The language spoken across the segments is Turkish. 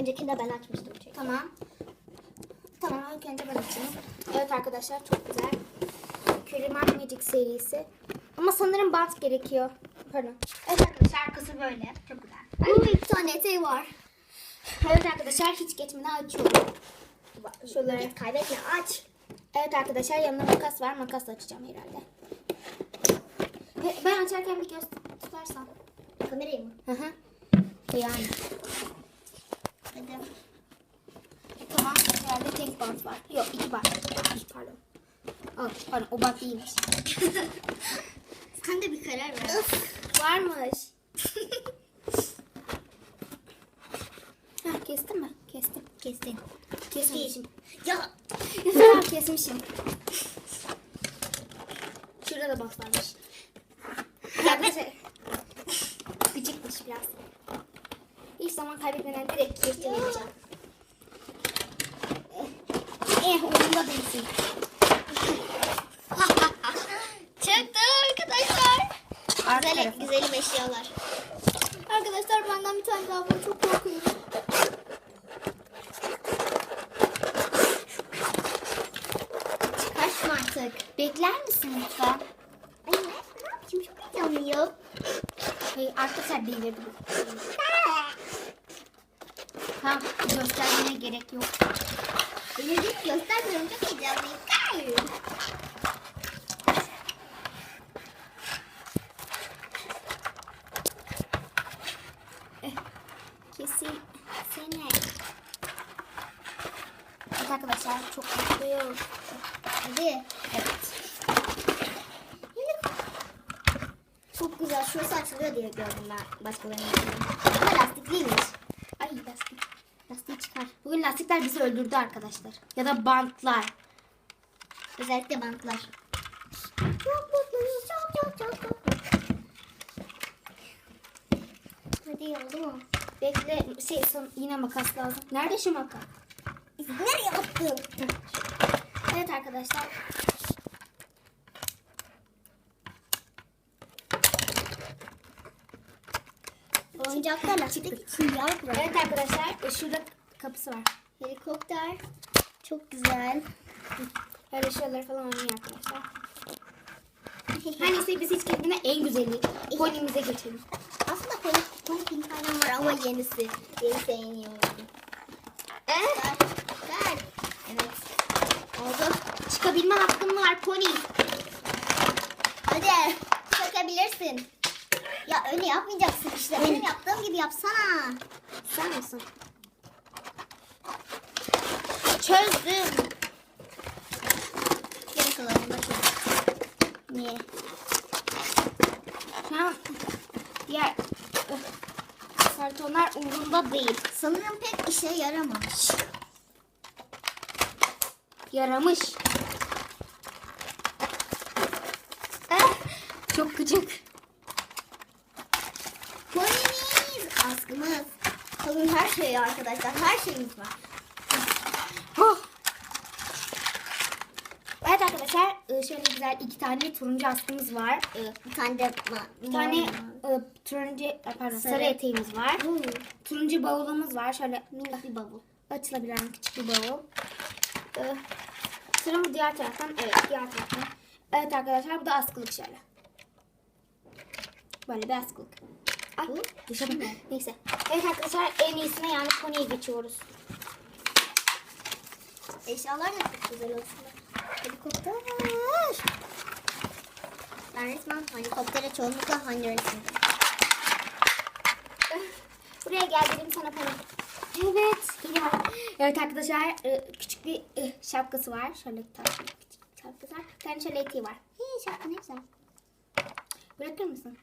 Öncekinde ben açmıştım çünkü. Tamam. Tamam ilk önce ben açayım. Evet arkadaşlar çok güzel. Kürüman Magic serisi. Ama sanırım bant gerekiyor. Pardon. Evet arkadaşlar arkası böyle. Çok güzel. Bu bir tane eteği var. Evet arkadaşlar hiç geçmeden açıyorum. Şöyle. Git kaybetme aç. Evet arkadaşlar yanında makas var. Makasla açacağım herhalde. Ben açarken bir göz tutarsam. Kamerayı mı? Hı hı. Yani. Hadi. Tamam. Herhalde tek bant var. Yok iki bant. Pardon. Aa, pardon o bant değilmiş. Sen de bir karar ver. Varmış. ha, kestin mi? Kestim. Kestin. Kesmişim. Ya. tamam kesmişim. Şurada da bant varmış. Arkadaşlar. Gıcıkmış biraz. Hiç zaman kaybetmeden direkt kestirmeyeceğim. Eh umurumda değilsin. Çıktı arkadaşlar. Arka Güzel, tarafı. güzelim eşyalar. Arkadaşlar benden bir tane daha var. Çok korkuyorum. Çıkarsın artık. Bekler misin lütfen? Ay ne, yapayım? Çok heyecanlıyım. Hayır arkadaşlar delirdi Tamam göstermene gerek yok. Delirdim göstermiyorum. Çok heyecanlıyım. Hayır. Kesin seni. Evet arkadaşlar çok mutluyum. Hadi. Evet. Çok güzel. Şurası açılıyor diye gördüm ben başkalarının. Ama lastikliymiş. Ay lastik. Lastiği çıkar. Bugün lastikler bizi öldürdü arkadaşlar. Ya da bantlar. Özellikle bantlar. Çok mutluyuz. Çok çok çok çok. Hadi oldu mu? Bekle şey son, yine makas lazım. Nerede şu makas? Nereye attın? Evet arkadaşlar. Oyuncaklar lastik için. Evet arkadaşlar e, şurada kapısı var. Helikopter. Çok güzel. Böyle şeyler falan oynuyor arkadaşlar. Her neyse biz hiç kendine en güzeli. Pony'mize geçelim. Aslında Pony, Pony Pink Island var ama yenisi. Yenisi en iyi oyunu. Evet. Güzel. Evet. Oldu. Çıkabilme hakkın var Pony. Hadi. Çökebilirsin. Ya öyle yapmayacaksın işte. Benim yaptığım gibi yapsana. Sen misin? Çözdüm. Geri kalanını da çöz. Niye? An diğer kartonlar umurumda değil. Sanırım pek işe yaramamış. Yaramış. Eh, çok gıcık. Ponimiz. Askımız. Kalın her şey arkadaşlar. Her şeyimiz var. Oh. Evet arkadaşlar e, şöyle güzel iki tane turuncu askımız var. E, Bir tane de Bir tane e, turuncu pardon sarı, Sarı. eteğimiz var. Hmm. Turuncu bavulumuz var. Şöyle Minik bir bavul. açılabilen küçük bir bavul. Sıramız diğer taraftan. Evet diğer taraftan. Evet arkadaşlar bu da askılık şöyle. Böyle bir askılık. Ay. Neyse. Evet arkadaşlar en iyisine yani Pony'ye geçiyoruz. Eşyalar da çok güzel aslında. Helikopter. Ben resmen helikoptere çoğunlukla hangi resimde? Buraya gel dedim sana Pony. Evet. Gel. Evet arkadaşlar e, küçük bir e, şapkası var. Şöyle şapkası var. Bir tane şöyle eteği var. Hey şapka ne güzel. Bırakır mısın?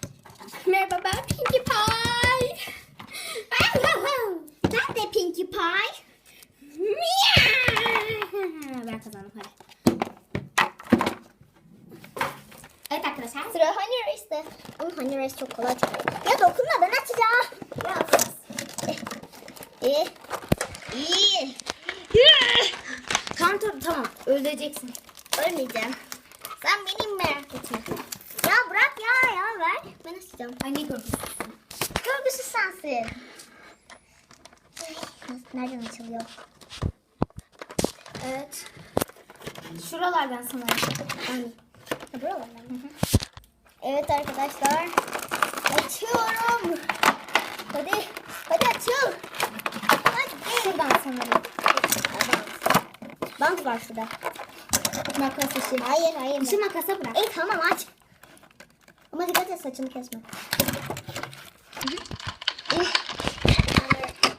Merhaba ben Pinkie Pie. Ben Pinkie Pie. Ben kazandım hadi. Evet arkadaşlar. Sıra Honey Race'de. Ama Honey Race çok kolay çıkıyor. Ya dokunma ben açacağım. Ya. İyi. İyi. Tamam tamam tamam. Öleceksin. Ölmeyeceğim. Sen benim merak etme. Ya bırak ya ya ver. Ben açacağım. Ay ne gördün? Görgüsüz sensin. Nereden açılıyor? Evet. Şuralardan sanırım. Yani, buralardan? Evet arkadaşlar. Açıyorum. Hadi. Hadi açıl. Hadi. Şuradan sanırım. Bant. Var şurada. Makas işi. Hayır hayır. İşi makasa bırak. İyi tamam aç. Ama dikkat et saçını kesme.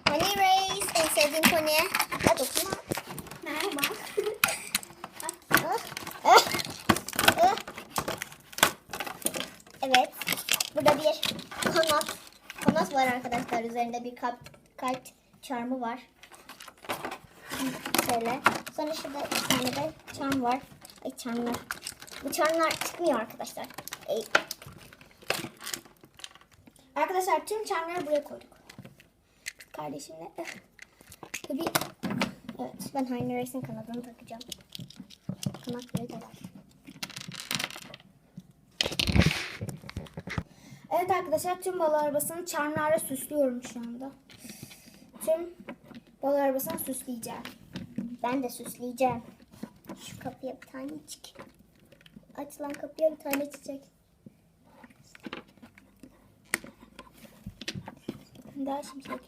Honey Race en sevdiğim pony. Ya dokunma. Merhaba. Ah, ah, ah. Evet. Burada bir kanat. Kanat var arkadaşlar. Üzerinde bir kalp, kalp çarmı var. Şöyle. Sonra şurada bir tane de çarm var. Ay çarmlar. Bu çarmlar çıkmıyor arkadaşlar. Ey, Arkadaşlar tüm çamları buraya koyduk. Kardeşimle. Tabii. Evet ben Race'in kanadını takacağım. Kanatları da var. Evet arkadaşlar tüm balo arabasını çarmlarla süslüyorum şu anda. Tüm balo arabasını süsleyeceğim. Ben de süsleyeceğim. Şu kapıya bir tane çiçek. Açılan kapıya bir tane çiçek. Daha şimşek.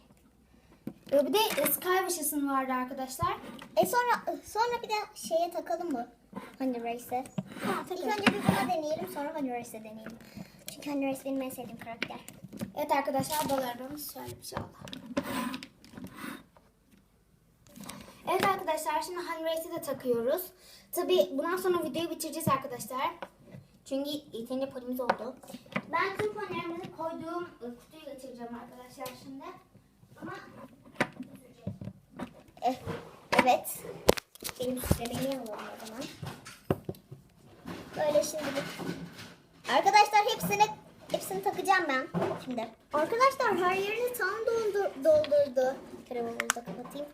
Ee, bir de Sky Wishes'ın vardı arkadaşlar. E sonra sonra bir de şeye takalım mı? Honey Race'e. Ha, İlk önce bir buna deneyelim sonra Honey Race'e deneyelim. Çünkü Race benim en sevdiğim karakter. Evet arkadaşlar balo arabamız şöyle bir oldu. Evet arkadaşlar şimdi Race'i de takıyoruz. Tabi bundan sonra videoyu bitireceğiz arkadaşlar. Çünkü yeterince polimiz oldu. Ben tüm ponilerimizi koyduğum e, kutuyu getireceğim arkadaşlar şimdi. Ama evet. Benim süslememi alalım o zaman. Böyle şimdi. Arkadaşlar hepsini hepsini takacağım ben şimdi. Arkadaşlar her yerini tam doldur, doldurdu. Telefonu da kapatayım.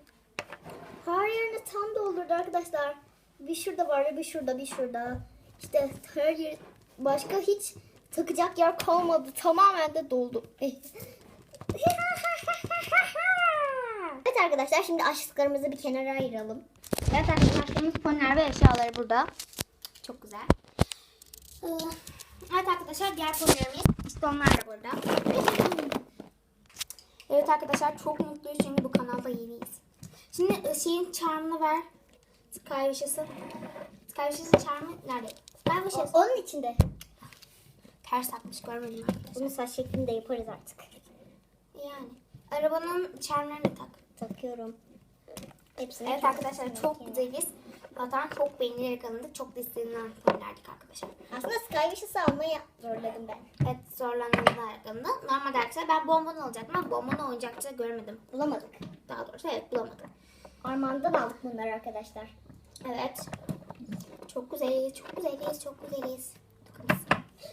Her yerini tam doldurdu arkadaşlar. Bir şurada var bir şurada bir şurada. İşte her yer başka hiç takacak yer kalmadı. Tamamen de doldu. evet arkadaşlar şimdi aşklarımızı bir kenara ayıralım. Evet arkadaşlarımız poniler ve eşyaları burada. Çok güzel. Ee, Evet arkadaşlar diğer ponilerimiz işte onlar da burada. Evet arkadaşlar çok mutluyuz çünkü bu kanalda yeniyiz. Şimdi e, şeyin charm'ını ver. Sky Wishes'ın charm'ı nerede? O- onun içinde. Ters takmış görmedim arkadaşlar. Bunu saç şeklinde yaparız artık. Yani. Arabanın charm'larını tak. Takıyorum. Hepsini Evet arkadaşlar çok güzeliz. Zaten çok beğenilerek alındı. Çok da istenilen ponilerdik arkadaşlar. Aslında Sky Wishes'ı almayı zorladım ben. Evet zorlananlar alındı. Normalde arkadaşlar ben bonbon alacaktım ama bonbonu oyuncakçıda görmedim. Bulamadık. Daha doğrusu evet bulamadım. Armağan'dan aldık bunları arkadaşlar. Evet. Çok güzeliz, çok güzeliz, çok güzeliz.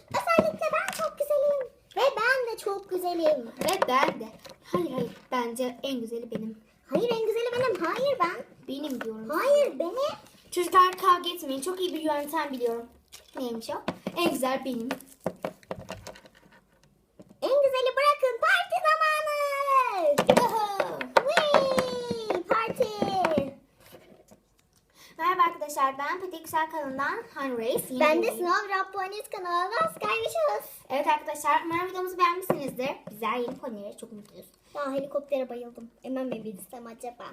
Özellikle ben çok güzelim. Ve ben de çok güzelim. Ve ben de. Hayır hayır bence en güzeli benim. Hayır en güzeli benim. Hayır ben. Benim diyorum. Hayır benim. Çocuklar kavga etmeyin. Çok iyi bir yöntem biliyorum. Neymiş o? En güzel benim. En güzeli bırakın. Parti zamanı. Yuhu! Whee! Parti. Merhaba arkadaşlar ben Pati Yüksel kanalından Han Race. Yeni Ben de. Snow Raponis kanalından Sky Wishes. Evet arkadaşlar umarım videomuzu beğenmişsinizdir. Güzel yeni ponilere çok mutluyuz. Ya helikoptere bayıldım. Hemen mi bilsem acaba?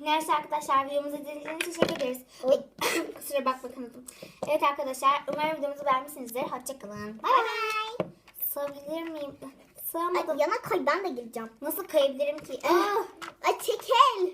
Neyse arkadaşlar videomuzu izlediğiniz için teşekkür ederiz. Ay, Kusura bakma kanıtım. Evet arkadaşlar umarım videomuzu beğenmişsinizdir. Hoşçakalın. Bay bay. Sığabilir miyim? Ay, Sığamadım. yana kay ben de gireceğim. Nasıl kayabilirim ki? Ah, ay çekel.